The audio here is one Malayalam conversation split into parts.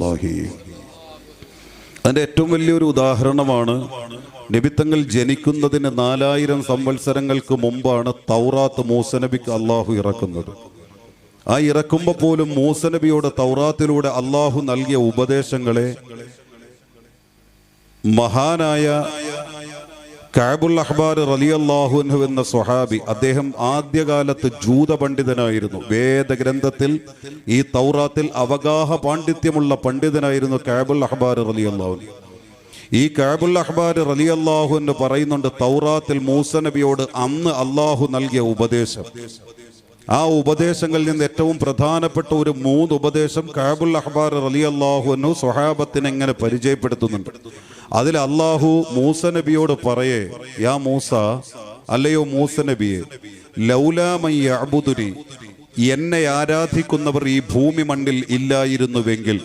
റസൂലുള്ളാഹി അതിന്റെ ഏറ്റവും വലിയൊരു ഉദാഹരണമാണ് നബിത്തങ്ങൾ ജനിക്കുന്നതിന് നാലായിരം സംവത്സരങ്ങൾക്ക് മുമ്പാണ് തൗറാത്ത് മൂസനബിക്ക് അള്ളാഹു ഇറക്കുന്നത്. ആ ഇറക്കുമ്പോൾ പോലും മൂസനബിയോട് തൗറാത്തിലൂടെ അള്ളാഹു നൽകിയ ഉപദേശങ്ങളെ മഹാനായ കാബുൽ അഹ്ബാർ റലിയല്ലാഹുൻഹു എന്ന സ്വഹാബി അദ്ദേഹം ആദ്യകാലത്ത് ജൂത പണ്ഡിതനായിരുന്നു. വേദഗ്രന്ഥത്തിൽ ഈ തൗറാത്തിൽ അവഗാഹ പാണ്ഡിത്യമുള്ള പണ്ഡിതനായിരുന്നു കാബുൽ അഹ്ബാർ റലിയല്ലാഹുൻ ഈ കാബുൽ അഹ്ബാർ റലിയല്ലാഹു എന്ന് പറയുന്നുണ്ട് തൗറാത്തിൽ മൂസ നബിയോട് അന്ന് അള്ളാഹു നൽകിയ ഉപദേശം. ആ ഉപദേശങ്ങളിൽ നിന്ന് ഏറ്റവും പ്രധാനപ്പെട്ട ഒരു മൂന്ന് ഉപദേശം കാബുൽ അഹ്ബാർ അലി അള്ളാഹുനു സ്വഹാബത്തിന് എങ്ങനെ പരിചയപ്പെടുത്തുന്നുണ്ട്. അതിൽ അള്ളാഹു മൂസ നബിയോട് പറയേ യാ മൂസ അല്ലയോ മൂസ നബിയെ ലൗലാമയ്യബുദുരി എന്നെ ആരാധിക്കുന്നവർ ഈ ഭൂമി മണ്ണിൽ ഇല്ലായിരുന്നുവെങ്കിൽ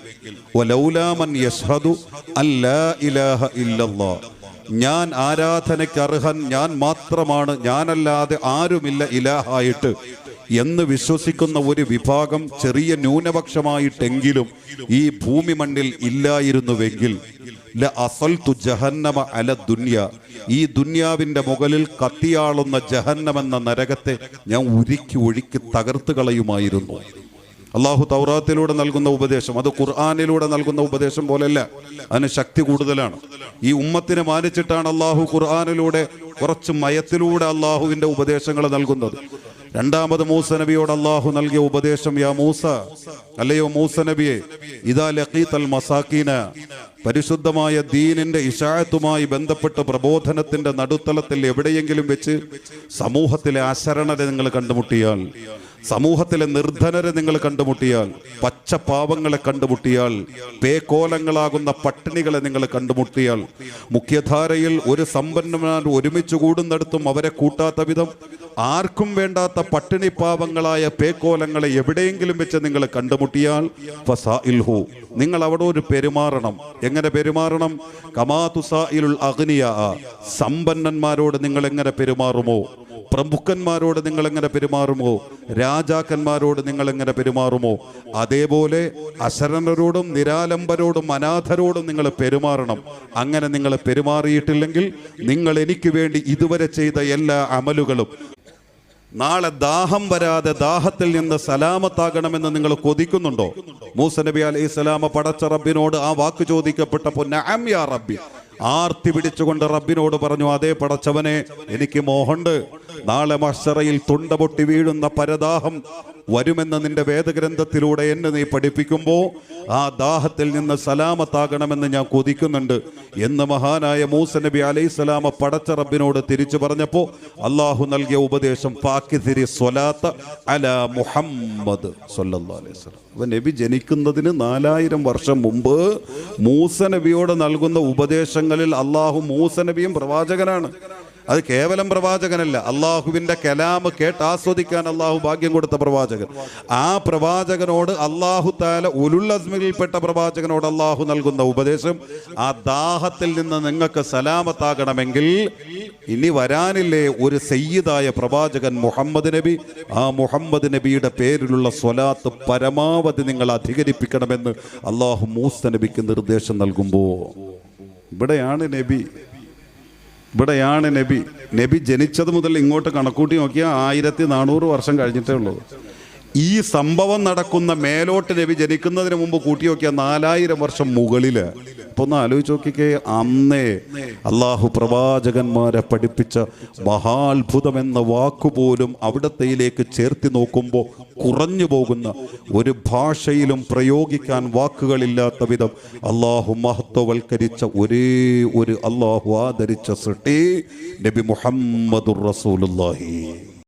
അല്ലാ ഇലാഹ ഇല്ലല്ലാ ഞാൻ ആരാധനയ്ക്ക് അർഹൻ ഞാൻ മാത്രമാണ് ഞാനല്ലാതെ ആരുമില്ല ഇലാഹായിട്ട് എന്ന് വിശ്വസിക്കുന്ന ഒരു വിഭാഗം ചെറിയ ന്യൂനപക്ഷമായിട്ടെങ്കിലും ഈ ഭൂമി മണ്ണിൽ ഇല്ലായിരുന്നുവെങ്കിൽ ജഹന്നമ അല ദുന്യ. ഈ ദുന്യാവിന്റെ മുകളിൽ കത്തിയാളുന്ന ജഹന്നമെന്ന നരകത്തെ ഞാൻ ഉരുക്കി ഒഴുക്കി തകർത്ത് കളയുമായിരുന്നു. അള്ളാഹു തൗറാത്തിലൂടെ നൽകുന്ന ഉപദേശം അത് ഖുർആാനിലൂടെ നൽകുന്ന ഉപദേശം പോലെയല്ല അതിന് ശക്തി കൂടുതലാണ്. ഈ ഉമ്മത്തിനെ മാനിച്ചിട്ടാണ് അള്ളാഹു ഖുർആാനിലൂടെ കുറച്ച് മയത്തിലൂടെ അള്ളാഹുവിന്റെ ഉപദേശങ്ങൾ നൽകുന്നത്. രണ്ടാമത് മൂസ നബിയോട് അള്ളാഹു നൽകിയ ഉപദേശം യാ മൂസ അല്ലയോ മൂസ നബിയെ ഇതാ ലഖീത്തൽ മസാക്കീന പരിശുദ്ധമായ ദീനിന്റെ ഇഷായത്തുമായി ബന്ധപ്പെട്ട് പ്രബോധനത്തിന്റെ നടുത്തളത്തിൽ എവിടെയെങ്കിലും വെച്ച് സമൂഹത്തിലെ അശരണരെ നിങ്ങൾ കണ്ടുമുട്ടിയാൽ സമൂഹത്തിലെ നിർധനരെ നിങ്ങൾ കണ്ടുമുട്ടിയാൽ പച്ച പാവങ്ങളെ കണ്ടുമുട്ടിയാൽ പേക്കോലങ്ങളാകുന്ന പട്ടിണികളെ നിങ്ങൾ കണ്ടുമുട്ടിയാൽ മുഖ്യധാരയിൽ ഒരു സമ്പന്നന്മാർ ഒരുമിച്ച് കൂടുന്നിടത്തും അവരെ കൂട്ടാത്ത വിധം ആർക്കും വേണ്ടാത്ത പട്ടിണി പാവങ്ങളായ പേക്കോലങ്ങളെ എവിടെയെങ്കിലും വെച്ച് നിങ്ങൾ കണ്ടുമുട്ടിയാൽ നിങ്ങൾ അവിടെ ഒരു പെരുമാറണം. എങ്ങനെ പെരുമാറണം? കമാതുസായിലുൽ അഗ്നിയ സമ്പന്നന്മാരോട് നിങ്ങൾ എങ്ങനെ പെരുമാറുമോ? പ്രമുഖന്മാരോട് നിങ്ങൾ എങ്ങനെ പെരുമാറുമോ? രാജാക്കന്മാരോട് നിങ്ങൾ എങ്ങനെ പെരുമാറുമോ? അതേപോലെ അശരണരോടും നിരാലംബരോടും അനാഥരോടും നിങ്ങൾ പെരുമാറണം. അങ്ങനെ നിങ്ങൾ പെരുമാറിയിട്ടില്ലെങ്കിൽ നിങ്ങൾ എനിക്ക് വേണ്ടി ഇതുവരെ ചെയ്ത എല്ലാ അമലുകളും. നാളെ ദാഹം വരാതെ ദാഹത്തിൽ നിന്ന് സലാമത്താകണമെന്ന് നിങ്ങൾ കൊതിക്കുന്നുണ്ടോ? മൂസ നബി അലൈഹി സ്വലാമ പടച്ച റബ്ബിനോട് ആ വാക്ക് ചോദിക്കപ്പെട്ടപ്പോൾ നഅം യാ റബ്ബി. ആർത്തി പിടിച്ചുകൊണ്ട് റബ്ബിനോട് പറഞ്ഞു അതേ പടച്ചവനെ എനിക്ക് മോഹണ്ട് നാളെ മഷറയിൽ തുണ്ട പൊട്ടി വീഴുന്ന പരദാഹം വരുമെന്ന് നിന്റെ വേദഗ്രന്ഥത്തിലൂടെ എന്നെ നീ പഠിപ്പിക്കുമ്പോൾ ആ ദാഹത്തിൽ നിന്ന് സലാമത്താകണമെന്ന് ഞാൻ കൊതിക്കുന്നുണ്ട് എന്ന് മഹാനായ മൂസ നബി അലൈഹി സ്വലാമ പടച്ച റബ്ബിനോട് തിരിച്ചു പറഞ്ഞപ്പോൾ അള്ളാഹു നൽകിയ ഉപദേശം പാക്കിതിരി സ്വലാത്ത അല മുഹമ്മദ് അലൈഹി വസല്ലം. നബി ജനിക്കുന്നതിന് നാലായിരം വർഷം മുമ്പ് മൂസ നബിയോട് നൽകുന്ന ഉപദേശങ്ങളിൽ അള്ളാഹു മൂസ നബിയും പ്രവാചകനാണ്. അത് കേവലം പ്രവാചകനല്ല. അള്ളാഹുവിന്റെ കലാമ് കേട്ട് ആസ്വദിക്കാൻ അള്ളാഹു ഭാഗ്യം കൊടുത്ത പ്രവാചകൻ. ആ പ്രവാചകനോട് അള്ളാഹു താല ഉലുല്ലസ്മിൽപ്പെട്ട പ്രവാചകനോട് അള്ളാഹു നൽകുന്ന ഉപദേശം ആ ദാഹത്തിൽ നിന്ന് നിങ്ങൾക്ക് സലാമത്താകണമെങ്കിൽ ഇനി വരാനില്ലേ ഒരു സയ്യിദായ പ്രവാചകൻ മുഹമ്മദ് നബി? ആ മുഹമ്മദ് നബിയുടെ പേരിലുള്ള സ്വലാത്ത് പരമാവധി നിങ്ങൾ അധികരിപ്പിക്കണമെന്ന് അള്ളാഹു മൂസ നബിക്ക് നിർദ്ദേശം നൽകുമ്പോൾ. ഇവിടെയാണ് നബി ഇവിടെയാണ് നബി. നബി ജനിച്ചത് മുതൽ ഇങ്ങോട്ട് കണക്കൂട്ടി നോക്കിയാൽ ആയിരത്തി നാനൂറ് വർഷം കഴിഞ്ഞിട്ടേ ഉള്ളൂ. ഈ സംഭവം നടക്കുന്ന മേലോട്ട് നബി ജനിക്കുന്നതിന് മുമ്പ് കൂട്ടി നോക്കിയ നാലായിരം വർഷം മുകളിൽ. ഇപ്പൊ ഒന്ന് ആലോചിച്ച് നോക്കിക്കേ അന്നേ അള്ളാഹു പ്രവാചകന്മാരെ പഠിപ്പിച്ച മഹാത്ഭുതം എന്ന വാക്കുപോലും അവിടത്തെയിലേക്ക് ചേർത്തി നോക്കുമ്പോൾ കുറഞ്ഞു പോകുന്ന ഒരു ഭാഷയിലും പ്രയോഗിക്കാൻ വാക്കുകളില്ലാത്ത വിധം അള്ളാഹു മഹത്വവൽക്കരിച്ച ഒരേ ഒരു അള്ളാഹു ആദരിച്ച സൃഷ്ടി നബി മുഹമ്മദുർ റസൂലുള്ളാഹി.